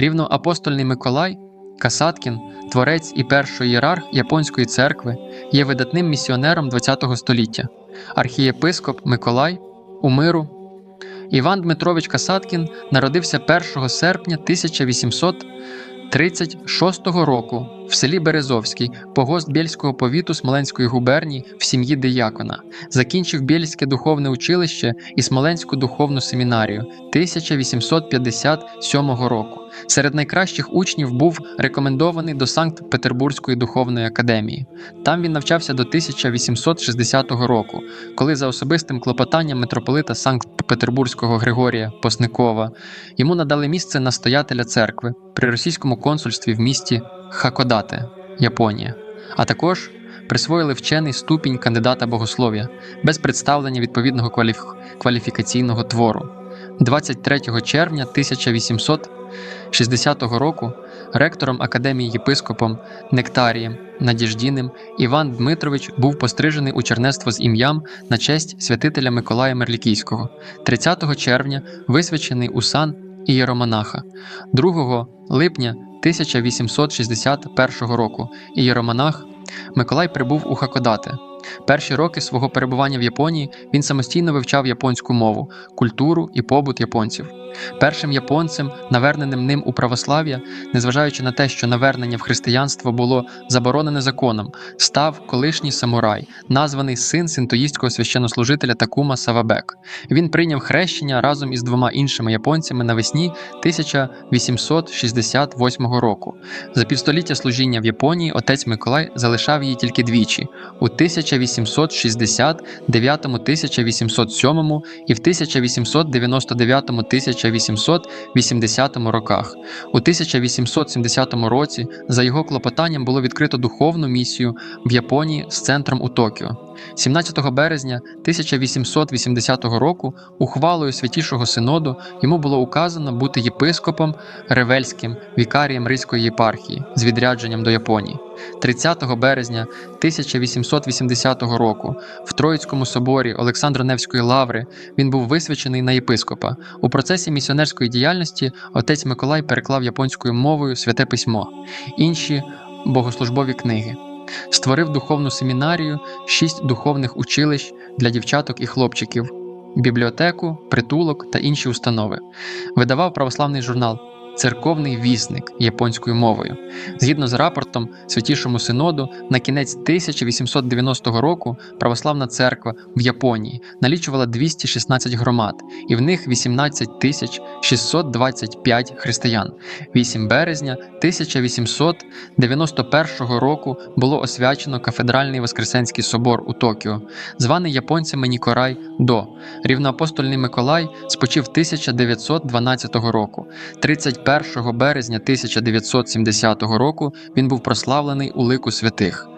Рівноапостольний Миколай Касаткін, творець і перший ієрарх японської церкви, є видатним місіонером ХХ століття, архієпископ Миколай у миру. Іван Дмитрович Касаткін народився 1 серпня 1836 року в селі Березовський, погост Бєльського повіту Смоленської губернії в сім'ї диякона. Закінчив Бєльське духовне училище і Смоленську духовну семінарію 1857 року. Серед найкращих учнів був рекомендований до Санкт-Петербурзької духовної академії. Там він навчався до 1860 року, коли за особистим клопотанням митрополита Санкт-Петербурзького Григорія Посникова йому надали місце настоятеля церкви при російському консульстві в місті Хакодате, Японія, а також присвоїли вчений ступінь кандидата богослов'я без представлення відповідного кваліф- кваліфікаційного твору. 23 червня 1860 року ректором академії єпископом Нектарієм Надіждіним Іван Дмитрович був пострижений у чернецтво з ім'ям на честь святителя Миколая Мерлікійського. 30 червня висвячений у сан ієромонаха. 2 липня 1861 року і єромонах, Миколай прибув у Хакодате. Перші роки свого перебування в Японії він самостійно вивчав японську мову, культуру і побут японців. Першим японцем, наверненим ним у православ'я, незважаючи на те, що навернення в християнство було заборонене законом, став колишній самурай, названий син синтоїстського священнослужителя Такума Савабек. Він прийняв хрещення разом із двома іншими японцями навесні 1868 року. За півстоліття служіння в Японії отець Миколай залишав її тільки двічі у 1860, 9 1807 і в 1899 1880 роках. У 1870 році за його клопотанням було відкрито духовну місію в Японії з центром у Токіо. 17 березня 1880 року ухвалою Святішого Синоду йому було указано бути єпископом Ревельським, вікарієм Ризької єпархії з відрядженням до Японії. 30 березня 1880 року в Троїцькому соборі Олександро Невської лаври він був висвячений на єпископа. У процесі місіонерської діяльності отець Миколай переклав японською мовою святе письмо, інші богослужбові книги. Створив духовну семінарію, шість духовних училищ для дівчаток і хлопчиків, бібліотеку, притулок та інші установи. Видавав православний журнал Церковний вісник японською мовою. Згідно з рапортом Святішому Синоду, на кінець 1890 року православна церква в Японії налічувала 216 громад, і в них 18 тисяч 625 християн. 8 березня 1891 року було освячено кафедральний Воскресенський собор у Токіо, званий японцями Нікорай До. Рівноапостольний Миколай спочив 1912 року. 31 березня 1970 року він був прославлений у лику святих.